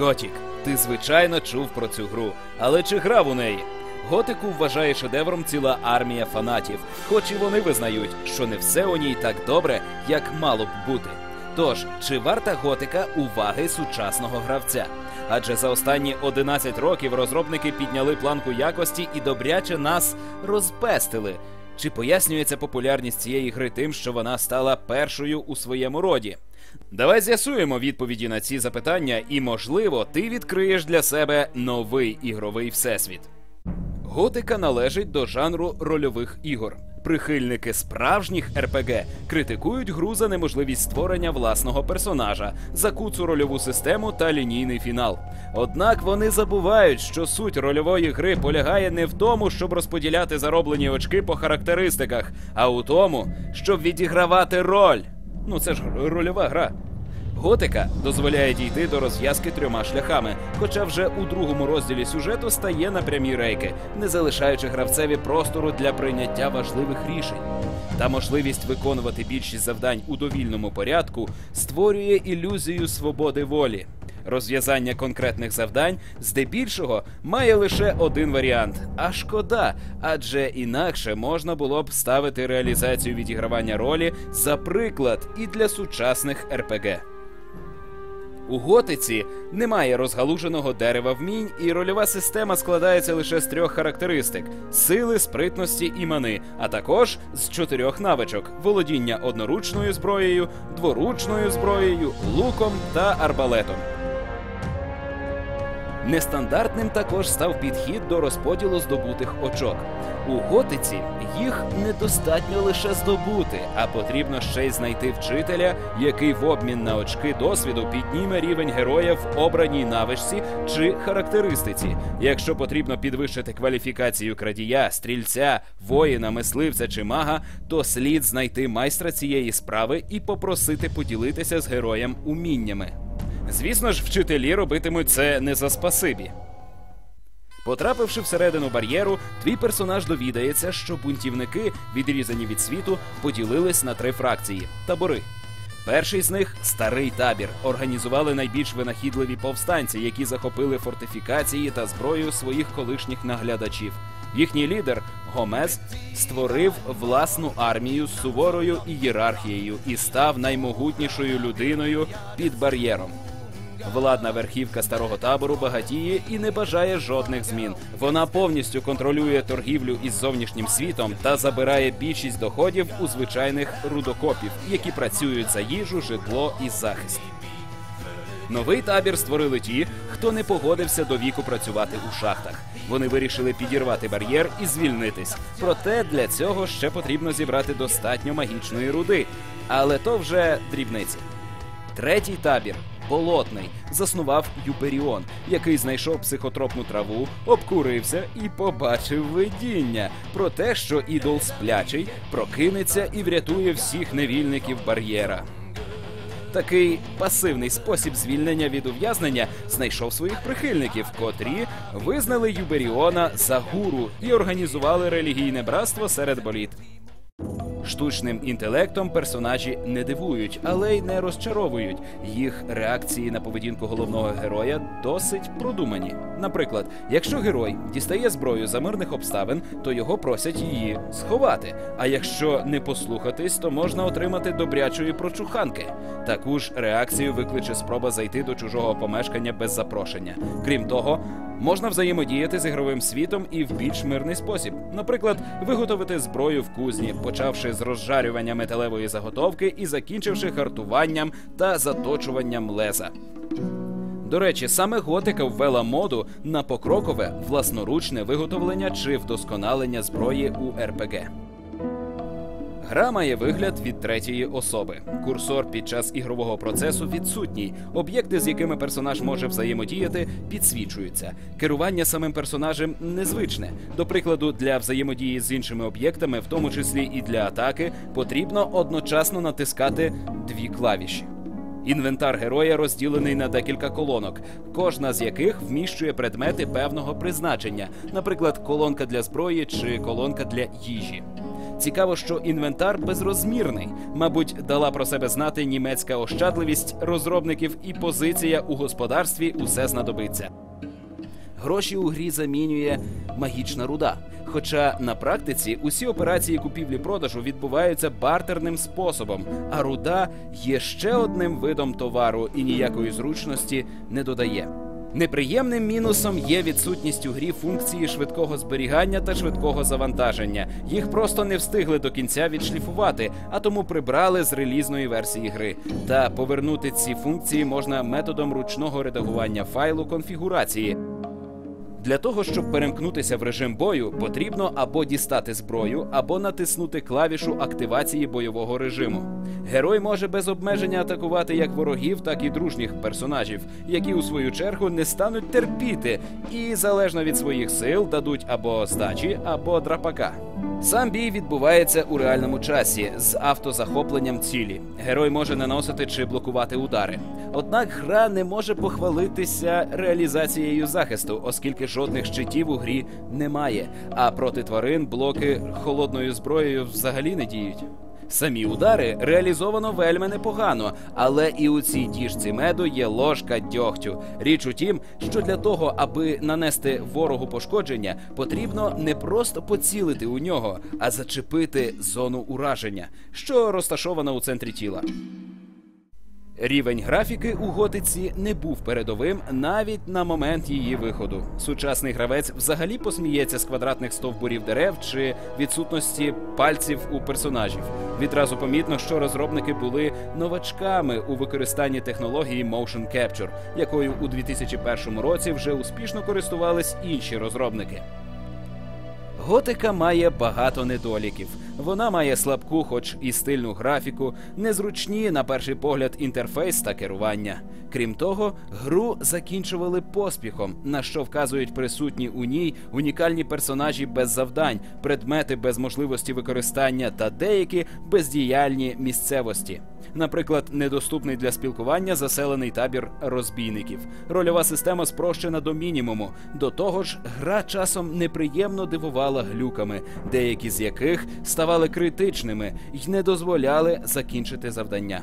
Готік, ти звичайно чув про цю гру, але чи грав у неї? Готику вважає шедевром ціла армія фанатів, хоч і вони визнають, що не все у ній так добре, як мало б бути. Тож, чи варта готика уваги сучасного гравця? Адже за останні 11 років розробники підняли планку якості і добряче нас розпестили. Чи пояснюється популярність цієї гри тим, що вона стала першою у своєму роді? Давай з'ясуємо відповіді на ці запитання, і, можливо, ти відкриєш для себе новий ігровий всесвіт. Готика належить до жанру рольових ігор. Прихильники справжніх РПГ критикують гру за неможливість створення власного персонажа, за куцу рольову систему та лінійний фінал. Однак вони забувають, що суть рольової гри полягає не в тому, щоб розподіляти зароблені очки по характеристиках, а у тому, щоб відігравати роль. Ну це ж рольова гра. Готика дозволяє дійти до розв'язки трьома шляхами, хоча вже у другому розділі сюжету стає на прямі рейки, не залишаючи гравцеві простору для прийняття важливих рішень. Та можливість виконувати більшість завдань у довільному порядку створює ілюзію свободи волі. Розв'язання конкретних завдань здебільшого має лише один варіант. А шкода, адже інакше можна було б ставити реалізацію відігравання ролі за приклад і для сучасних РПГ. У готиці немає розгалуженого дерева вмінь, і рольова система складається лише з трьох характеристик: сили, спритності і мани, а також з чотирьох навичок: володіння одноручною зброєю, дворучною зброєю, луком та арбалетом. Нестандартним також став підхід до розподілу здобутих очок. У готиці їх недостатньо лише здобути, а потрібно ще й знайти вчителя, який в обмін на очки досвіду підніме рівень героя в обраній навичці чи характеристиці. Якщо потрібно підвищити кваліфікацію крадія, стрільця, воїна, мисливця чи мага, то слід знайти майстра цієї справи і попросити поділитися з героєм уміннями. Звісно ж, вчителі робитимуть це не за спасибі. Потрапивши всередину бар'єру, твій персонаж довідається, що бунтівники, відрізані від світу, поділились на три фракції табори. Перший з них старий табір. Організували найбільш винахідливі повстанці, які захопили фортифікації та зброю своїх колишніх наглядачів. Їхній лідер Гомес створив власну армію з суворою ієрархією і став наймогутнішою людиною під бар'єром. Владна верхівка старого табору багатіє і не бажає жодних змін. Вона повністю контролює торгівлю із зовнішнім світом та забирає більшість доходів у звичайних рудокопів, які працюють за їжу, житло і захист. Новий табір створили ті, хто не погодився до віку працювати у шахтах. Вони вирішили підірвати бар'єр і звільнитись. Проте для цього ще потрібно зібрати достатньо магічної руди. Але то вже дрібниці. Третій табір болотний заснував Юперіон, який знайшов психотропну траву, обкурився і побачив видіння про те, що ідол сплячий прокинеться і врятує всіх невільників бар'єра. Такий пасивний спосіб звільнення від ув'язнення знайшов своїх прихильників, котрі визнали Юберіона за гуру і організували релігійне братство серед боліт. Штучним інтелектом персонажі не дивують, але й не розчаровують. Їх реакції на поведінку головного героя досить продумані. Наприклад, якщо герой дістає зброю за мирних обставин, то його просять її сховати. А якщо не послухатись, то можна отримати добрячої прочуханки. Таку ж реакцію викличе спроба зайти до чужого помешкання без запрошення. Крім того, можна взаємодіяти з ігровим світом і в більш мирний спосіб. Наприклад, виготовити зброю в кузні, почавши з розжарювання металевої заготовки і закінчивши гартуванням та заточуванням леза. До речі, саме готика ввела моду на покрокове власноручне виготовлення чи вдосконалення зброї у РПГ. Гра має вигляд від третьої особи. Курсор під час ігрового процесу відсутній. Об'єкти, з якими персонаж може взаємодіяти, підсвічуються. Керування самим персонажем незвичне. До прикладу, для взаємодії з іншими об'єктами, в тому числі і для атаки, потрібно одночасно натискати дві клавіші. Інвентар героя розділений на декілька колонок, кожна з яких вміщує предмети певного призначення, наприклад, колонка для зброї чи колонка для їжі. Цікаво, що інвентар безрозмірний. Мабуть, дала про себе знати німецька ощадливість розробників і позиція у господарстві усе знадобиться. Гроші у грі замінює магічна руда. Хоча на практиці усі операції купівлі-продажу відбуваються бартерним способом, а руда є ще одним видом товару і ніякої зручності не додає. Неприємним мінусом є відсутність у грі функції швидкого зберігання та швидкого завантаження. Їх просто не встигли до кінця відшліфувати, а тому прибрали з релізної версії гри. Та повернути ці функції можна методом ручного редагування файлу конфігурації. Для того, щоб перемкнутися в режим бою, потрібно або дістати зброю, або натиснути клавішу активації бойового режиму. Герой може без обмеження атакувати як ворогів, так і дружніх персонажів, які у свою чергу не стануть терпіти і залежно від своїх сил дадуть або здачі, або драпака. Сам бій відбувається у реальному часі з автозахопленням цілі. Герой може наносити чи блокувати удари. Однак гра не може похвалитися реалізацією захисту, оскільки жодних щитів у грі немає. А проти тварин блоки холодною зброєю взагалі не діють. Самі удари реалізовано вельми непогано, але і у цій діжці меду є ложка дьогтю. Річ у тім, що для того, аби нанести ворогу пошкодження, потрібно не просто поцілити у нього, а зачепити зону ураження, що розташована у центрі тіла. Рівень графіки у готиці не був передовим навіть на момент її виходу. Сучасний гравець взагалі посміється з квадратних стовбурів дерев чи відсутності пальців у персонажів. Відразу помітно, що розробники були новачками у використанні технології Motion Capture, якою у 2001 році вже успішно користувались інші розробники. Готика має багато недоліків. Вона має слабку, хоч і стильну графіку, незручні, на перший погляд, інтерфейс та керування. Крім того, гру закінчували поспіхом, на що вказують присутні у ній унікальні персонажі без завдань, предмети без можливості використання та деякі бездіяльні місцевості. Наприклад, недоступний для спілкування заселений табір розбійників. Рольова система спрощена до мінімуму. До того ж, гра часом неприємно дивувала глюками, деякі з яких ставали критичними і не дозволяли закінчити завдання.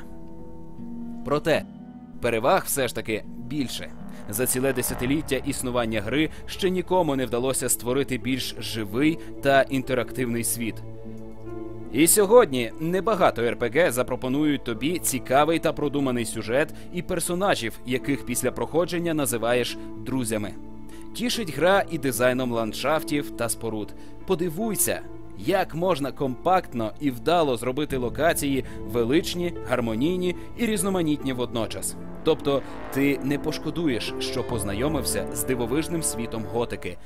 Проте переваг все ж таки більше. За ціле десятиліття існування гри ще нікому не вдалося створити більш живий та інтерактивний світ. І сьогодні небагато РПГ запропонують тобі цікавий та продуманий сюжет і персонажів, яких після проходження називаєш друзями. Тішить гра і дизайном ландшафтів та споруд. Подивуйся, як можна компактно і вдало зробити локації величні, гармонійні і різноманітні водночас. Тобто ти не пошкодуєш, що познайомився з дивовижним світом готики.